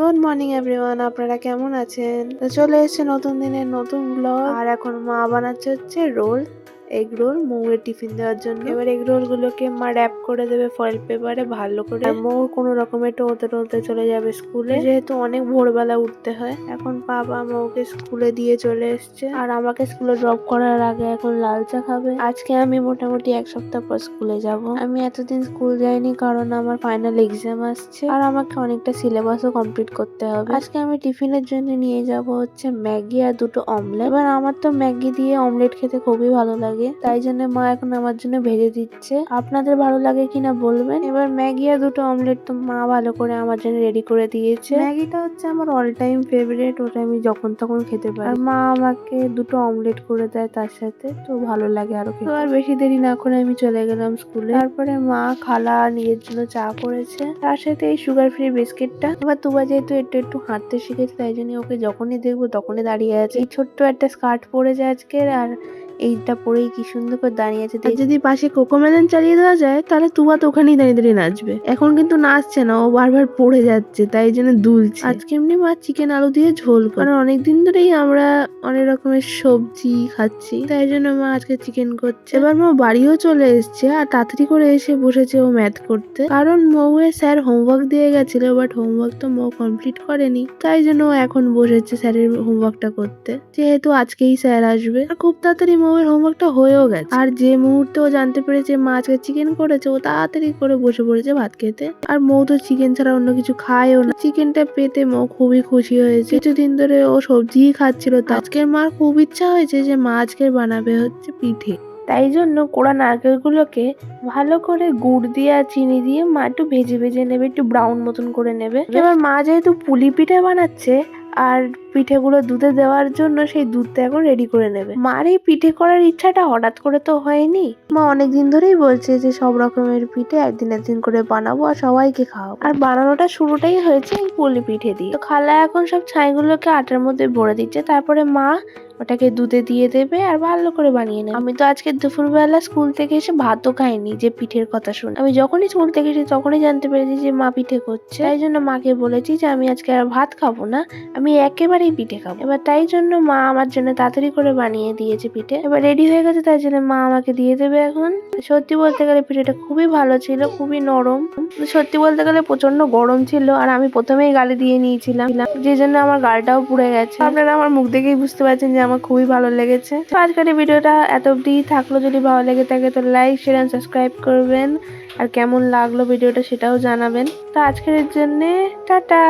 Good morning everyone আপনারা কেমন আছেন? তো চলে এসেছে নতুন দিনের নতুন ব্লগ আর এখন মা বানাচ্ছে হচ্ছে রোল। এগ রোল, মৌয়ের টিফিন দেওয়ার জন্য। এবার এগ রোল গুলোকে মা র্যাপ করে দেবে ফয়েল পেপারে ভালো করে। মৌ কোনো রকমের টলতে টলতে চলে যাবে স্কুলে। যেহেতু অনেক ভোরবেলা উঠতে হয়, এখন বাবা মৌকে স্কুলে দিয়ে চলে এসছে। আর আমাকে স্কুলে ড্রপ করার আগে এখন লাল চা খাবে। আজকে আমি মোটামুটি এক সপ্তাহ পর স্কুলে যাব। আমি এতদিন স্কুল যাইনি কারণ আমার ফাইনাল এক্সাম আসছে। আর আমাকে অনেকটা সিলেবাসও কমপ্লিট করতে হবে। আজকে আমি টিফিনের জন্য নিয়ে যাব হচ্ছে ম্যাগি আর দুটো অমলেট এবার আমার তো ম্যাগি দিয়ে অমলেট খেতে খুবই ভালো লাগে। তাই জন্য মা এখন আমার জন্য ভেজে দিচ্ছে। আপনাদের ভালো লাগে কিনা বলবেন। এবার ম্যাগি আর দুটো অমলেট তো মা ভালো করে আমার জন্য রেডি করে দিয়েছে। ম্যাগিটা হচ্ছে আমার অল টাইম ফেভারিট ওটা আমি যখন তখন খেতে পারি। আর মা আমাকে দুটো অমলেট করে দেয় তার সাথে তো ভালো লাগে আরও। তো আর বেশি দেরি না করে আমি চলে গেলাম স্কুলে তারপরে মা খালা নিজের জন্য চা করেছে। তার সাথে এই সুগার ফ্রি বিস্কিটটা এবার তুবা যেহেতু একটু একটু হাঁটতে শিখেছে তাই জন্য ওকে যখনই দেখব তখনই দাঁড়িয়ে আছে। এই ছোট্ট একটা স্কার্ট পরেছে আজকের আর এইটা পরেই কি সুন্দর করে দাঁড়িয়ে আছে যদি পাশে কোকোমেলন চালিয়ে দেওয়া যায় তাহলে তুবা তো ওখানেই দাঁড়িয়ে দাঁড়িয়ে নাচবে। এখন কিন্তু নাচছে না ও বারবার পড়ে যাচ্ছে তাই জন্য দুলছে। আজকে এমনি মা চিকেন আলু দিয়ে ঝোল করে। কারণ অনেকদিন ধরেই আমরা অনেক রকমের সবজি খাচ্ছি তাই জন্য মা আজকে চিকেন করছে। এবার মা বাড়িও চলে এসেছে আর তাড়াতাড়ি করে এসে বসেছে ও ম্যাথ করতে। কারণ মৌয়ের স্যার হোমওয়ার্ক দিয়ে গেছিল বাট হোমওয়ার্ক তো মৌ কমপ্লিট করেনি। তাই জন্য ও এখন বসেছে স্যারের হোমওয়ার্কটা করতে। যেহেতু আজকেই স্যার আসবে আর খুব তাড়াতাড়ি মৌয়ের হোমওয়ার্কটা হয়েও গেছে। আর যে মুহূর্তে ও জানতে পেরেছে মা আজকে চিকেন করেছে, ও তাড়াতাড়ি করে বসে পড়েছে ভাত খেতে। আর মৌ তো চিকেন ছাড়া অন্য কিছু খায়ও না। চিকেনটা পেতে মৌ খুবই খুশি হয়েছে। কিছুদিন ধরে ও সবজিই খাচ্ছিল আজকের মার খুব ইচ্ছা হয়েছে যে মা আজকে বানাবে হচ্ছে পিঠে। তাই জন্য কোড়া নারকেলগুলোকে ভালো করে গুড় দিয়ে আর চিনি দিয়ে মা একটু ভেজে ভেজে নেবে, একটু ব্রাউন মতন করে নেবে। এবার মা যেহেতু পুলি পিঠে বানাচ্ছে আর পিঠেগুলো দুধে দেওয়ার জন্য সেই দুধটা এখন রেডি করে নেবে। মার এই পিঠে করার ইচ্ছাটা হঠাৎ করে তো হয়নি। মা অনেকদিন ধরেই বলছে যে সব রকমের পিঠে একদিন একদিন করে বানাবো আর সবাইকে খাওয়াবো। আর বানানোটা শুরুটাই হয়েছে এই পুলি পিঠে দিয়ে। তো খালা এখন সব ছাইগুলোকে আটার মধ্যে ভরে দিচ্ছে। তারপরে মা ওটাকে দুধে দিয়ে দেবে আর ভালো করে বানিয়ে নেবে। আমি তো আজকে দুপুরবেলা স্কুল থেকে এসে ভাতও খাইনি যে পিঠের কথা শুনে। আমি যখনই স্কুল থেকে এসে তখনই জানতে পেরেছি যে মা পিঠে করছে। তাই জন্য মাকে বলেছি যে আমি আজকে আর ভাত খাব না, আমি একেবারেই পিঠে খাব। এবার তাই জন্য মা আমার জন্য তাড়াতাড়ি করে বানিয়ে দিয়েছে পিঠে। এবার রেডি হয়ে গেছে তাই জন্য মা আমাকে দিয়ে দেবে এখন। সত্যি বলতে গেলে পিঠেটা খুবই ভালো ছিল, খুবই নরম। সত্যি বলতে গেলে প্রচণ্ড গরম ছিল আর আমি প্রথমেই গালে দিয়ে নিয়েছিলাম। যে জন্য আমার গালটাও পুড়ে গেছে। আপনারা আমার মুখ দেখেই বুঝতে পারছেন যে আমার খুবই ভালো লেগেছে। তো আজকের এই ভিডিওটা এত অবধি থাকল। যদি ভালো লেগে থাকে তো লাইক শেয়ার এন্ড সাবস্ক্রাইব করবেন। আর কেমন লাগল ভিডিওটা সেটাও জানাবেন। তো আজকের জন্যে টাটা!